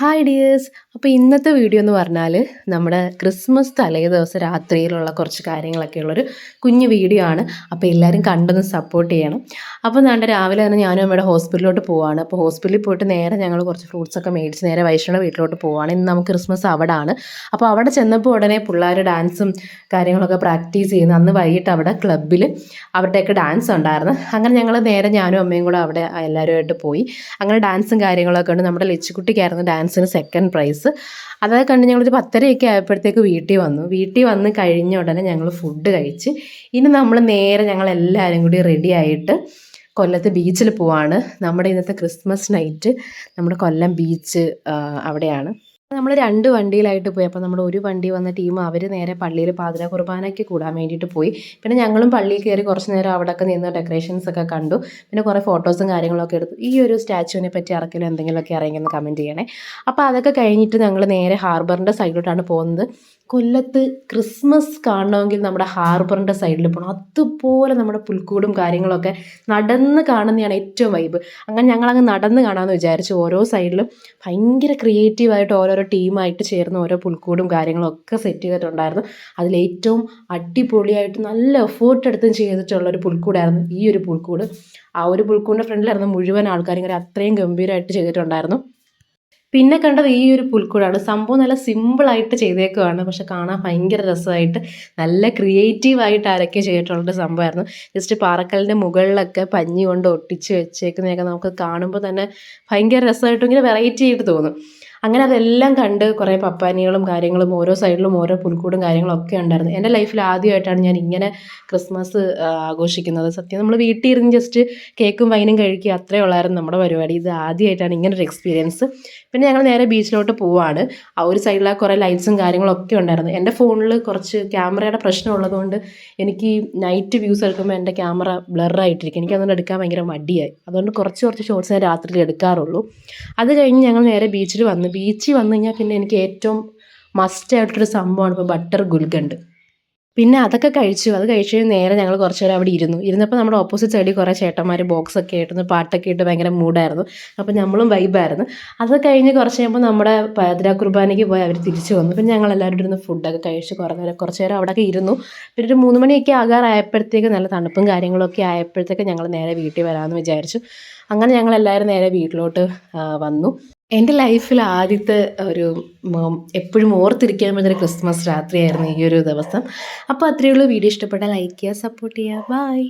Hi dears അപ്പോൾ ഇന്നത്തെ video എന്ന് പറഞ്ഞാൽ നമ്മുടെ ക്രിസ്മസ് തലേ ദിവസം രാത്രിയിലുള്ള കുറച്ച് കാര്യങ്ങളൊക്കെ ഉള്ളൊരു കുഞ്ഞു വീഡിയോ ആണ്. അപ്പോൾ എല്ലാവരും കണ്ടൊന്ന് സപ്പോർട്ട് ചെയ്യണം. അപ്പോൾ നാണ്ട രാവിലെ തന്നെ ഞാനും അമ്മയുടെ ഹോസ്പിറ്റലിലോട്ട് പോവാണ്. അപ്പോൾ ഹോസ്പിറ്റലിൽ പോയിട്ട് നേരെ ഞങ്ങൾ കുറച്ച് ഫ്രൂട്ട്സൊക്കെ മേടിച്ച് നേരെ വൈഷ്ണവ വീട്ടിലോട്ട് പോവാണ്. ഇന്ന് നമുക്ക് ക്രിസ്മസ് അവിടെ ആണ് അപ്പോൾ അവിടെ ചെന്നപ്പോൾ ഉടനെ പിള്ളേർ ഡാൻസും കാര്യങ്ങളൊക്കെ പ്രാക്ടീസ് ചെയ്യുന്നു. അന്ന് വൈകിട്ട് അവിടെ ക്ലബ്ബിൽ അവരുടെയൊക്കെ ഡാൻസ് ഉണ്ടായിരുന്നു. അങ്ങനെ ഞങ്ങൾ നേരെ ഞാനും അമ്മയും കൂടെ അവിടെ എല്ലാവരുമായിട്ട് പോയി. അങ്ങനെ ഡാൻസും കാര്യങ്ങളൊക്കെ ഉണ്ട്. നമ്മുടെ ലച്ചുക്കുട്ടിക്കായിരുന്നു ഡാൻസിന് സെക്കൻഡ് പ്രൈസ് അതൊക്കെ കണ്ട് ഞങ്ങളൊരു പത്തരയൊക്കെ ആയപ്പോഴത്തേക്ക് വീട്ടിൽ വന്നു. വീട്ടിൽ വന്ന് കഴിഞ്ഞ ഉടനെ ഞങ്ങൾ ഫുഡ് കഴിച്ച്. ഇനി നമ്മൾ നേരെ ഞങ്ങൾ എല്ലാവരും കൂടി റെഡി ആയിട്ട് കൊല്ലത്ത് ബീച്ചിൽ പോവാണ്. നമ്മുടെ ഇന്നത്തെ ക്രിസ്മസ് നൈറ്റ് നമ്മുടെ കൊല്ലം ബീച്ച് അവിടെയാണ്. നമ്മൾ രണ്ട് വണ്ടിയിലായിട്ട് പോയി. അപ്പോൾ നമ്മുടെ ഒരു വണ്ടി വന്ന ടീം അവർ നേരെ പള്ളിയിൽ പാതിര കുർബാനയ്ക്ക് കൂടാൻ വേണ്ടിയിട്ട് പോയി. പിന്നെ ഞങ്ങളും പള്ളിയിൽ കയറി കുറച്ച് നേരം അവിടെയൊക്കെ നിന്ന് ഡെക്കറേഷൻസ് ഒക്കെ കണ്ടു. പിന്നെ കുറേ ഫോട്ടോസും കാര്യങ്ങളൊക്കെ എടുത്തു. ഈ ഒരു സ്റ്റാച്ചുവിനെ പറ്റി ആർക്കെങ്കിലും എന്തെങ്കിലുമൊക്കെ അറിയാമെന്ന് കമന്റ് ചെയ്യണേ. അപ്പോൾ അതൊക്കെ കഴിഞ്ഞിട്ട് ഞങ്ങൾ നേരെ ഹാർബറിന്റെ സൈഡിലോട്ടാണ് പോകുന്നത്. കൊല്ലത്ത് ക്രിസ്മസ് കാണണമെങ്കിൽ നമ്മുടെ ഹാർബറിന്റെ സൈഡിൽ പോകണം അതുപോലെ നമ്മുടെ പുൽക്കൂടും കാര്യങ്ങളൊക്കെ നടന്ന് കാണുന്നതാണ് ഏറ്റവും വൈബ് അങ്ങനെ ഞങ്ങളങ്ങ് നടന്ന് കാണാമെന്ന് വിചാരിച്ചു ഓരോ സൈഡിലും ഭയങ്കര ക്രിയേറ്റീവായിട്ട് ഓരോരോ ടീമായിട്ട് ചേർന്ന് ഓരോ പുൽക്കൂടും കാര്യങ്ങളും ഒക്കെ സെറ്റ് ചെയ്തിട്ടുണ്ടായിരുന്നു. അതിലേറ്റവും അടിപൊളിയായിട്ട് നല്ല എഫേർട്ട് എടുത്തും ചെയ്തിട്ടുള്ള ഒരു പുൽക്കൂടായിരുന്നു ഈ ഒരു പുൽക്കൂട്. ആ ഒരു പുൽക്കൂടിന്റെ ഫ്രണ്ടിലായിരുന്നു മുഴുവൻ ആൾക്കാരും കാര്യം അത്രയും ഗംഭീരമായിട്ട് ചെയ്തിട്ടുണ്ടായിരുന്നു. പിന്നെ കണ്ടത് ഈ ഒരു പുൽക്കൂടാണ്. സംഭവം നല്ല സിമ്പിളായിട്ട് ചെയ്തേക്കുവാണ്. പക്ഷെ കാണാൻ ഭയങ്കര രസമായിട്ട് നല്ല ക്രിയേറ്റീവായിട്ട് ആരൊക്കെ ചെയ്തിട്ടുള്ളൊരു സംഭവമായിരുന്നു. ജസ്റ്റ് പാറക്കല്ലിന്റെ മുകളിലൊക്കെ പഞ്ഞി കൊണ്ട് ഒട്ടിച്ച് വെച്ചേക്കുന്നതൊക്കെ നമുക്ക് കാണുമ്പോൾ തന്നെ ഭയങ്കര രസമായിട്ടും ഇങ്ങനെ വെറൈറ്റി ആയിട്ട് തോന്നും. അങ്ങനെ അതെല്ലാം കണ്ട് കുറേ പപ്പാനികളും കാര്യങ്ങളും ഓരോ സൈഡിലും ഓരോ പുൽക്കൂടും കാര്യങ്ങളും ഒക്കെ ഉണ്ടായിരുന്നു. എന്റെ ലൈഫിൽ ആദ്യമായിട്ടാണ് ഞാൻ ഇങ്ങനെ ക്രിസ്മസ് ആഘോഷിക്കുന്നത്. സത്യം നമ്മൾ വീട്ടിൽ ഇരുന്ന് ജസ്റ്റ് കേക്കും വൈനും കഴിക്കുക അത്രേ ഉള്ളായിരുന്നു നമ്മുടെ പരിപാടി. ഇത് ആദ്യമായിട്ടാണ് ഇങ്ങനെ ഒരു എക്സ്പീരിയൻസ് പിന്നെ ഞങ്ങൾ നേരെ ബീച്ചിലോട്ട് പോവാണ്. ആ ഒരു സൈഡിലെ കുറേ ലൈറ്റ്സും കാര്യങ്ങളൊക്കെ ഉണ്ടായിരുന്നു. എന്റെ ഫോണിൽ കുറച്ച് ക്യാമറയുടെ പ്രശ്നം ഉള്ളതുകൊണ്ട് എനിക്ക് നൈറ്റ് വ്യൂസ് എടുക്കുമ്പോൾ എന്റെ ക്യാമറ ബ്ലറായിട്ടിരിക്കും എനിക്ക് അതുകൊണ്ട് എടുക്കാൻ ഭയങ്കര മടിയായി. അതുകൊണ്ട് കുറച്ച് കുറച്ച് ഷോർട്സ് ഞാൻ രാത്രിയിൽ എടുക്കാറുള്ളൂ. അത് കഴിഞ്ഞ് ഞങ്ങൾ നേരെ ബീച്ചിൽ വന്ന്. ബീച്ചിൽ വന്നു കഴിഞ്ഞാൽ പിന്നെ എനിക്ക് ഏറ്റവും മസ്റ്റ് ആയിട്ടൊരു സംഭവമാണ് ഇപ്പോൾ ബട്ടർ ഗുൽഗണ്ട്. പിന്നെ അതൊക്കെ കഴിച്ചു. അത് കഴിച്ച് നേരെ ഞങ്ങൾ കുറച്ച് നേരം അവിടെ ഇരുന്നു. ഇരുന്നപ്പോൾ നമ്മുടെ ഓപ്പോസിറ്റ് സൈഡിൽ കുറേ ചേട്ടന്മാർ ബോക്സ് ഒക്കെ ആയിരുന്നു പാട്ടൊക്കെ ഇട്ട് ഭയങ്കര മൂഡായിരുന്നു. അപ്പോൾ നമ്മളും വൈബായിരുന്നു അത് കഴിഞ്ഞ് കുറച്ച് കഴിയുമ്പോൾ നമ്മുടെ പാതിരാ കുർബാനയ്ക്ക് പോയി അവർ തിരിച്ചു വന്നു. പിന്നെ ഞങ്ങൾ എല്ലാവരും ഇരുന്ന് ഫുഡൊക്കെ കഴിച്ച് കുറേ നേരം കുറച്ച് നേരം അവിടെയൊക്കെ ഇരുന്നു. പിന്നെ ഒരു മൂന്ന് മണിയൊക്കെ ആകാറായപ്പോഴത്തേക്ക് നല്ല തണുപ്പും കാര്യങ്ങളൊക്കെ ആയപ്പോഴത്തേക്ക് ഞങ്ങൾ നേരെ വീട്ടിൽ വരാമെന്ന് വിചാരിച്ചു. അങ്ങനെ ഞങ്ങൾ എല്ലാവരും നേരെ വീട്ടിലോട്ട് വന്നു. എന്റെ ലൈഫിൽ ആദ്യത്തെ ഒരു എപ്പോഴും ഓർത്തിരിക്കാൻ പറ്റുന്ന ക്രിസ്മസ് രാത്രിയായിരുന്നു ഈ ഒരു ദിവസം. അപ്പോൾ അത്രയേ ഉള്ളൂ. വീഡിയോ ഇഷ്ടപ്പെട്ടാൽ ലൈക്ക് ചെയ്യുക സപ്പോർട്ട് ചെയ്യുക. ബൈ.